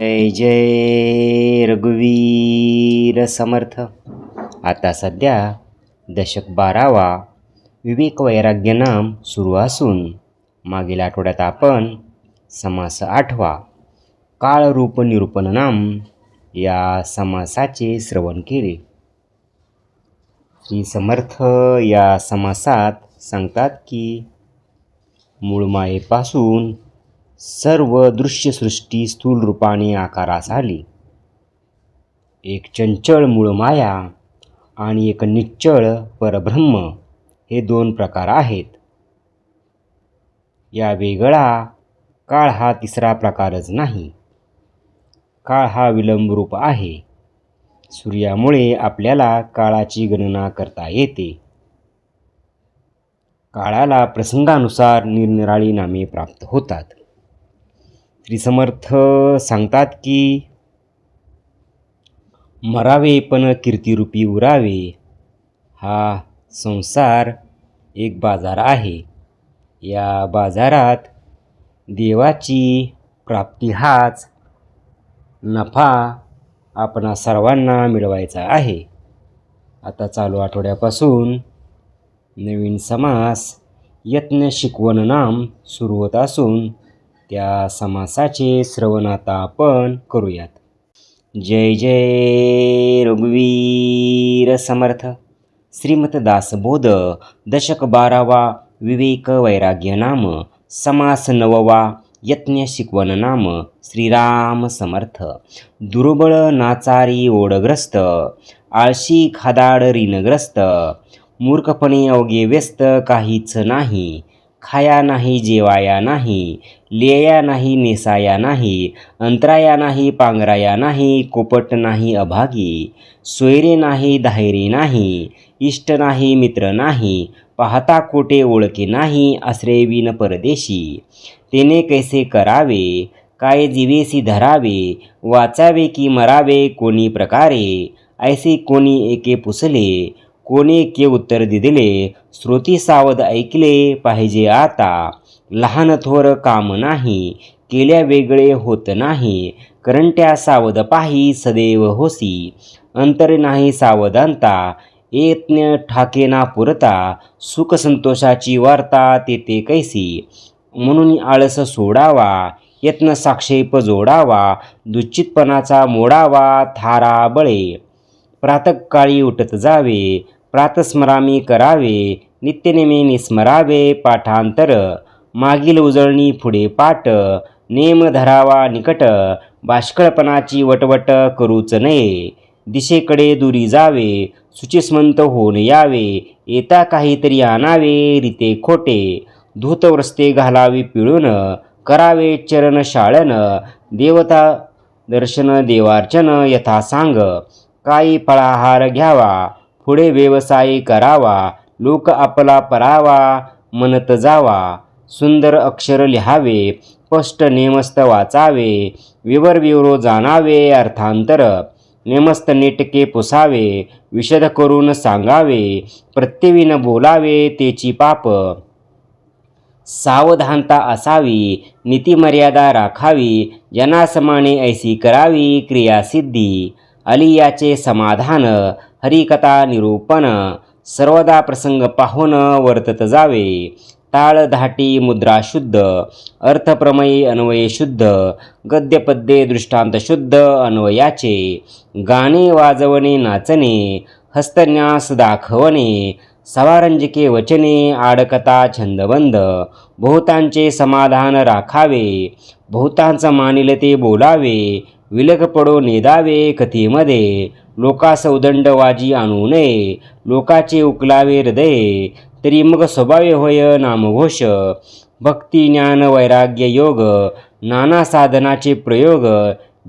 जय जय रघुवीर समर्थ. आता सध्या दशक बारावा विवेक वैराग्य नाम सुरू असून मागील आठवड्यात आपण समास आठवा काळरूप निरूपण नाम या समासाचे श्रवण केले. श्री समर्थ या समासात सांगतात की मूळमायेपासून सर्व दृश्यसृष्टी स्थूल रूपाने आकारास आली. एक चंचळ मूळ माया आणि एक निश्चळ परब्रह्म हे दोन प्रकार आहेत. या वेगळा काळ हा तिसरा प्रकारच नाही. काळ हा विलंबरूप आहे. सूर्यामुळे आपल्याला काळाची गणना करता येते. काळाला प्रसंगानुसार निरनिराळी नामे प्राप्त होतात. श्री समर्थ सांगतात की मरावे पण कीर्तिरूपी उरावे हा संसार एक बाजार आहे. या बाजारात देवाची प्राप्ती हाच नफा आपणा सर्वांना मिळवायचा आहे. आता चालू आठवड्यापासून नवीन समास यत्न शिकवण नाम सुरू होत असून त्या समासाचे श्रवण आता आपण करूयात. जय जय रघुवीर समर्थ. श्रीमत दासबोध दशक बारावा विवेक वैराग्य नाम समास नववा यज्ञ शिकवण नाम श्रीराम समर्थ. दुर्बळ नाचारी ओढग्रस्त आळशी खादाड ऋणग्रस्त मूर्खपणे अवघे व्यस्त काहीच नाही खाया नाही जेवाया नाही लेया नाही नेसाया नाही अंतराया नाही पांघराया नाही कोपट नाही अभागी सोयरे नाही धायरे नाही इष्ट नाही मित्र नाही पाहता कोटे ओळखे नाही आश्रय विन परदेशी तेने कैसे करावे काय जीवेसी धरावे वाचावे की मरावे कोणी प्रकारे ऐसे कोणी एके पुसले कोणी के उत्तर दिले श्रोती सावध ऐकले पाहिजे आता लहान थोर काम नाही केल्या वेगळे होत नाही करंट्या सावध पाही सदैव होसी. अंतर नाही सावधानता यत्न ठाकेना पुरता सुख संतोषाची वार्ता तेथे कैसी. म्हणून आळस सोडावा यत्न साक्षेप जोडावा दुश्चितपणाचा मोडावा थारा बळे. प्रातकाळी उठत जावे प्रातस्मरामी करावे नित्यनेमे निस्मरावे पाठांतर. मागील उजळणी पुढे पाठ नेम धरावा निकट बाष्कळपणाची वटवट करूच नये. दिशेकडे दुरी जावे सुचिस्मंत होऊन यावे येता काहीतरी आणावे रीते खोटे. धूतव्रस्ते घालावी पिळून करावे चरण शाळन देवता दर्शन देवार्चन यथा सांग. काही फळाहार घ्यावा पुढे व्यवसाय करावा लोक आपला परावा म्हणत जावा. सुंदर अक्षर लिहावे स्पष्ट नेमस्त वाचावे विवर विवरो जाणावे अर्थांतर नेमस्त नेटके पुसावे विशद करून सांगावे प्रत्यविन बोलावे तेची पाप. सावधानता असावी नीतिमर्यादा राखावी जनासमाने ऐसी करावी क्रियासिद्धी. अलियाचे समाधान हरिकथा निरूपण सर्वदा प्रसंग पाहून वर्तत जावे. टाळधाटी मुद्राशुद्ध मुद्रा शुद्ध अर्थप्रमयी अन्वये शुद्ध गद्यपद्ये दृष्टांत शुद्ध अन्वयाचे गाणे वाजवणे नाचणे हस्तन्यास दाखवणे सवारंजिके वचने आडकता छंदबंद बहुतांचे समाधान राखावे बहुतांचं मानिल ते बोलावे विलग पडो नेदावे कथेमध्ये लोकास उदंडवाजी आणू नये लोकाचे उकलावे हृदय तरी मग स्वभावे होय नामघोष भक्ती ज्ञान वैराग्य योग नाना साधनाचे प्रयोग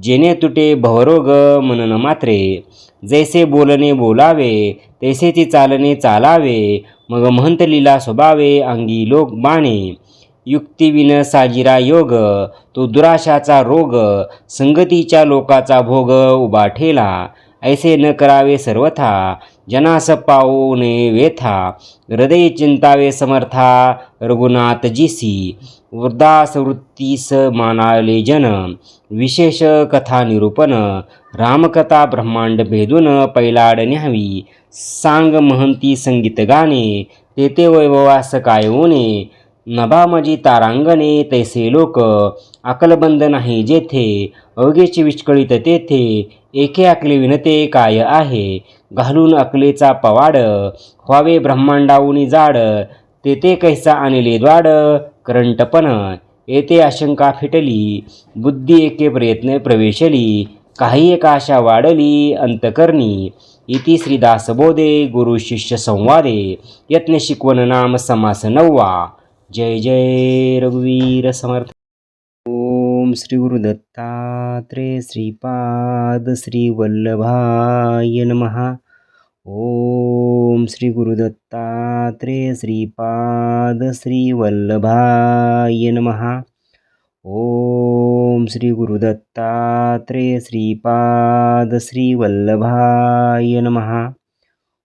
जेणे तुटे भवरोग मनन मात्रे. जैसे बोलणे बोलावे तैसे ती चालणे चालावे मग महंतलीला स्वभावे अंगी लोक बाणे. युक्तिविन साजिरा योग तो दुराशाचा रोग संगतीच्या लोकाचा भोग उभा ठेला. ऐसे न करावे सर्वथा जनास पाऊने नये हृदय चिंतावे समर्था रघुनाथजीसी वृद्धास वृत्तीस मानाले जन विशेष कथा निरूपण रामकथा ब्रह्मांड भेदून पैलाड न्यावी सांग महंती संगीत गाणे तेथे वैभवास काय ऊने नभामजी तारांगणे तैसे लोक अकलबंद नाही जेथे अवघेची विचकळीत तेथे एके अकले विनते काय आहे? घालून अकलेचा पवाड व्हावे ब्रह्मांडाऊनी जाड तेथे कैसा आणले द्वाड? करंटपण येथे आशंका फिटली बुद्धी एके प्रयत्न प्रवेशली काही एक आशा वाढली अंतकरणी इति श्रीदासबोधे गुरु शिष्य संवादे यत्न शिकवण नाम समास नववा. जय जय रघुवीर समर्थ। ओम श्री गुरु दत्तात्रेय श्रीपाद श्री वल्लभाय नमः। ओम श्री गुरु दत्तात्रेय श्रीपाद श्री वल्लभाय नमः। ओम श्री गुरु दत्तात्रेय श्रीपाद श्री वल्लभाय नमः।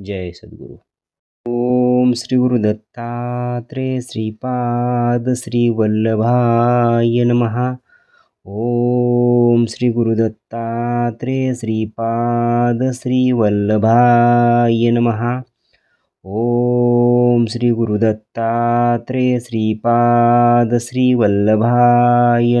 जय सद्गुरु। ओम श्री गुरु दत्तात्रेय श्रीपाद श्री वल्लभाय ओम श्री गुरु दत्तात्रेय श्रीपाद श्री वल्लभाय नमः। ओम श्री गुरु दत्तात्रेय श्रीपाद श्री वल्लभाय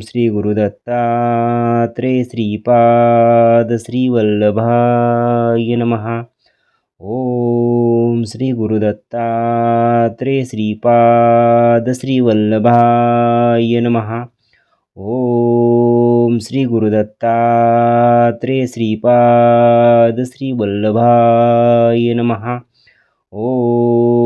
श्री गुरुदत्तात्रे श्रीपाद श्रीवल्लभाय नमः। ओम श्री गुरुदत्तात्रे श्रीपाद श्रीवल्लभाय नमः। ओम श्री गुरुदत्तात्रे श्रीपाद श्रीवल्लभाय नमः। ओम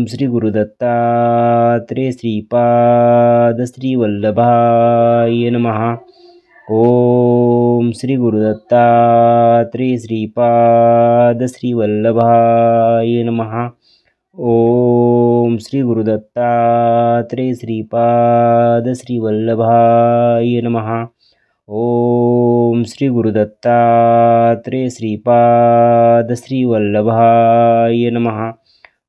ओम श्री गुरुदत्तात्रे श्रीपाद श्रीवल्लभाय नमः। ओम श्री गुरुदत्तात्रे श्रीपाद श्रीवल्लभाय नमः। ओम श्री गुरुदत्तात्रे श्रीपाद श्रीवल्लभाय नमः। ओम श्री गुरुदत्तात्रे श्रीपाद श्रीवल्लभाय नमः।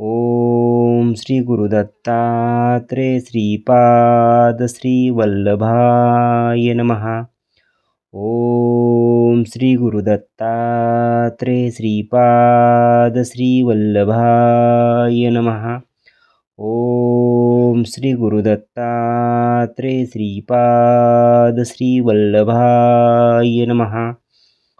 ओम श्री गुरुदत्तात्रे श्रीपाद श्रीवल्लभाय नमः। ओम श्री गुरुदत्तात्रे श्रीपाद श्रीवल्लभाय नमः। ओम श्री गुरुदत्तात्रे श्रीपाद श्रीवल्लभाय नमः।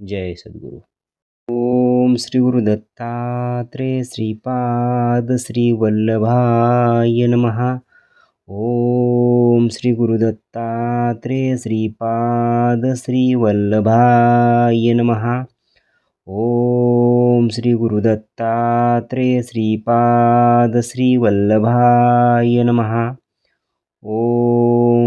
जय सद्गुरू। ओम श्री गुरुदत्तात्रेय श्रीपाद श्री वल्लभाय नमहा ओम श्री गुरुदत्तात्रेय श्रीपाद श्री वल्लभाय नमहा ओम श्री गुरुदत्तात्रेय श्रीपाद श्री वल्लभाय नमः।